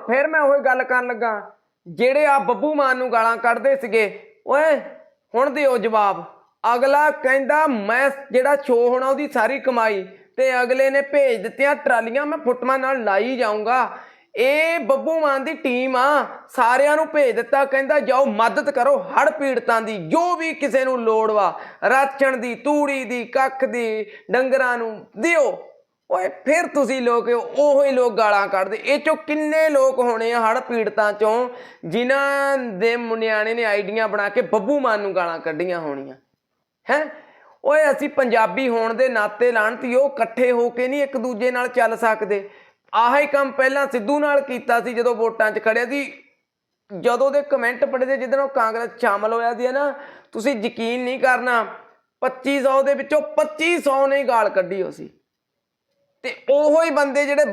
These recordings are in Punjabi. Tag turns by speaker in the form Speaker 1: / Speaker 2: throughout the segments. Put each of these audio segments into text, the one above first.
Speaker 1: ਫਿਰ ਮੈਂ ਉਹੀ ਗੱਲ ਕਰਨ ਲੱਗਾ। ਜਿਹੜੇ ਆ ਬੱਬੂ ਮਾਨ ਨੂੰ ਗਾਲਾਂ ਕੱਢਦੇ ਸੀਗੇ, ਓਏ, ਹੁਣ ਦਿਓ ਜਵਾਬ। ਅਗਲਾ ਕਹਿੰਦਾ, ਮੈਂ ਜਿਹੜਾ ਸ਼ੋਅ ਹੋਣਾ, ਉਹਦੀ ਸਾਰੀ ਕਮਾਈ ਤੇ ਅਗਲੇ ਨੇ ਭੇਜ ਦਿੱਤੀਆਂ ਟਰਾਲੀਆਂ, ਮੈਂ ਫੁੱਟਮਾਂ ਨਾਲ ਲਾਈ ਜਾਊਂਗਾ। ਇਹ ਬੱਬੂ ਮਾਨ ਦੀ ਟੀਮ ਆ, ਸਾਰਿਆਂ ਨੂੰ ਭੇਜ ਦਿੱਤਾ, ਕਹਿੰਦਾ, ਜਾਓ, ਮਦਦ ਕਰੋ ਹੜ ਪੀੜਤਾਂ ਦੀ, ਜੋ ਵੀ ਕਿਸੇ ਨੂੰ ਲੋੜ ਵਾ। ਰਾਸ਼ਨ ਦੀ, ਤੂੜੀ ਦੀ, ਕੱਖ ਦੀ, ਡੰਗਰਾਂ ਨੂੰ ਦਿਓ। ਓਏ ਫਿਰ ਤੁਸੀਂ ਲੋਕ ਉਹੋ ਹੀ ਲੋਕ ਗਾਲਾਂ ਕੱਢਦੇ। ਇਹ ਚੋਂ ਕਿੰਨੇ ਲੋਕ ਹੋਣੇ ਆ ਹੜ ਪੀੜਤਾਂ ਚੋਂ, ਜਿਨ੍ਹਾਂ ਦੇ ਮੁੰਡਿਆਣੇ ਨੇ ਆਈਡੀਆਂ ਬਣਾ ਕੇ ਬੱਬੂ ਮਾਨ ਨੂੰ ਗਾਲਾਂ ਕੱਢੀਆਂ ਹੋਣੀਆਂ। ਹੈ? ਓਏ ਅਸੀਂ ਪੰਜਾਬੀ ਹੋਣ ਦੇ ਨਾਤੇ ਲਾਣਤੀਓ ਇਕੱਠੇ ਹੋ ਕੇ ਨਹੀਂ ਇੱਕ ਦੂਜੇ ਨਾਲ ਚੱਲ ਸਕਦੇ। ਆਹੀ ਕੰਮ ਪਹਿਲਾਂ ਸਿੱਧੂ ਨਾਲ ਕੀਤਾ ਸੀ, ਜਦੋਂ ਵੋਟਾਂ 'ਚ ਖੜਿਆ ਸੀ। ਜਦੋਂ ਦੇ ਕਮੈਂਟ ਪੜ੍ਹੇ ਤੇ ਜਿੱਦਣ ਉਹ ਕਾਂਗਰਸ ਸ਼ਾਮਲ ਹੋਇਆ ਸੀ ਨਾ? ਤੁਸੀਂ ਯਕੀਨ ਨਹੀਂ ਕਰਨਾ 2500 ਦੇ ਵਿੱਚੋਂ 2500 ਨੇ ਗਾਲ ਕੱਢੀ ਹੋ ਸੀ। ਤੇ ਉਹੋ ਹੀ ਬੰਦੇ ਜਿਹੜੇ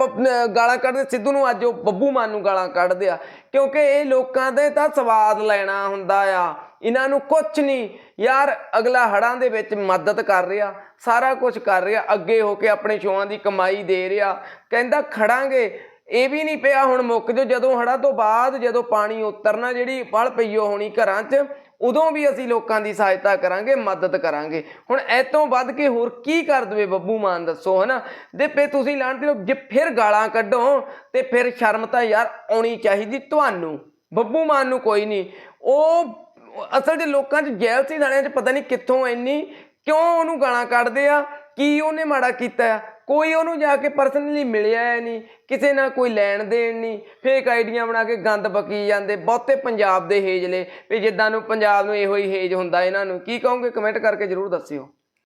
Speaker 1: ਗਾਲਾਂ ਕੱਢਦੇ, ਸਿੱਧੂ ਨੂੰ ਅੱਜ ਉਹ ਬੱਬੂ ਮਾਨ ਨੂੰ ਗਾਲਾਂ ਕੱਢਦੇ ਆ। ਕਿਉਂਕਿ ਇਹ ਲੋਕਾਂ ਦੇ ਤਾਂ ਸਵਾਦ ਲੈਣਾ ਹੁੰਦਾ ਆ। ਇਹਨਾਂ ਨੂੰ ਕੁਝ ਨਹੀਂ ਯਾਰ, ਅਗਲਾ ਹੜਾਂ ਦੇ ਵਿੱਚ ਮਦਦ ਕਰ ਰਿਹਾ, ਸਾਰਾ ਕੁਝ ਕਰ ਰਿਹਾ, ਅੱਗੇ ਹੋ ਕੇ ਆਪਣੇ ਸ਼ੋਆਂ ਦੀ ਕਮਾਈ ਦੇ ਰਿਹਾ। ਕਹਿੰਦਾ, ਖੜਾਂਗੇ। ਇਹ ਵੀ ਨਹੀਂ ਪਿਆ ਹੁਣ ਮੁੱਕ ਜੋ ਜਦੋਂ ਹੜਾਂ ਤੋਂ ਬਾਅਦ ਜਦੋਂ ਪਾਣੀ ਉਤਰਨਾ, ਜਿਹੜੀ ਪਲ ਪਈਓ ਹੋਣੀ ਘਰਾਂ 'ਚ ਉਦੋਂ ਵੀ ਅਸੀਂ ਲੋਕਾਂ ਦੀ ਸਹਾਇਤਾ ਕਰਾਂਗੇ, ਮਦਦ ਕਰਾਂਗੇ। ਹੁਣ ਇਹ ਤੋਂ ਵੱਧ ਕੇ ਹੋਰ ਕੀ ਕਰ ਦਵੇ ਬੱਬੂ ਮਾਨ, ਦੱਸੋ, ਹਨਾ? ਦੇ ਪੇ ਤੁਸੀਂ ਲਾਣਦੇ ਹੋ, ਜੇ ਫਿਰ ਗਾਲਾਂ ਕੱਢੋ, ਤੇ ਫਿਰ ਸ਼ਰਮ ਤਾਂ ਯਾਰ ਆਉਣੀ ਚਾਹੀਦੀ ਤੁਹਾਨੂੰ। ਬੱਬੂ ਮਾਨ ਨੂੰ ਕੋਈ ਨਹੀਂ। ਉਹ ਅਸਲ 'ਚ ਲੋਕਾਂ 'ਚ ਜੈਲ ਸੀ ਥਾਣਿਆਂ 'ਚ ਪਤਾ ਨਹੀਂ ਕਿੱਥੋਂ ਇੰਨੀ ਕਿਉਂ ਉਹਨੂੰ ਗਾਲਾਂ ਕੱਢਦੇ ਆ, ਕੀ ਉਹਨੇ ਮਾੜਾ ਕੀਤਾ ਆ? ਕੋਈ ਉਹਨੂੰ ਜਾ ਕੇ ਪਰਸਨਲੀ ਮਿਲਿਆ ਨਹੀਂ, ਕਿਸੇ ਨਾਲ ਕੋਈ ਲੈਣ ਦੇਣ ਨਹੀਂ ਫੇਕ ਆਈਡੀਆਂ ਬਣਾ ਕੇ ਗੰਦ ਬਕੀ ਜਾਂਦੇ, ਬਹੁਤੇ ਪੰਜਾਬ ਦੇ ਹੇਜਲੇ, ਵੀ ਜਿੱਦਾਂ ਨੂੰ ਪੰਜਾਬ ਨੂੰ ਇਹੋ ਹੀ ਹੇਜ ਹੁੰਦਾ ਇਹਨਾਂ ਨੂੰ। ਕੀ ਕਹੋਗੇ ਕਮੈਂਟ ਕਰਕੇ ਜਰੂਰ ਦੱਸਿਓ।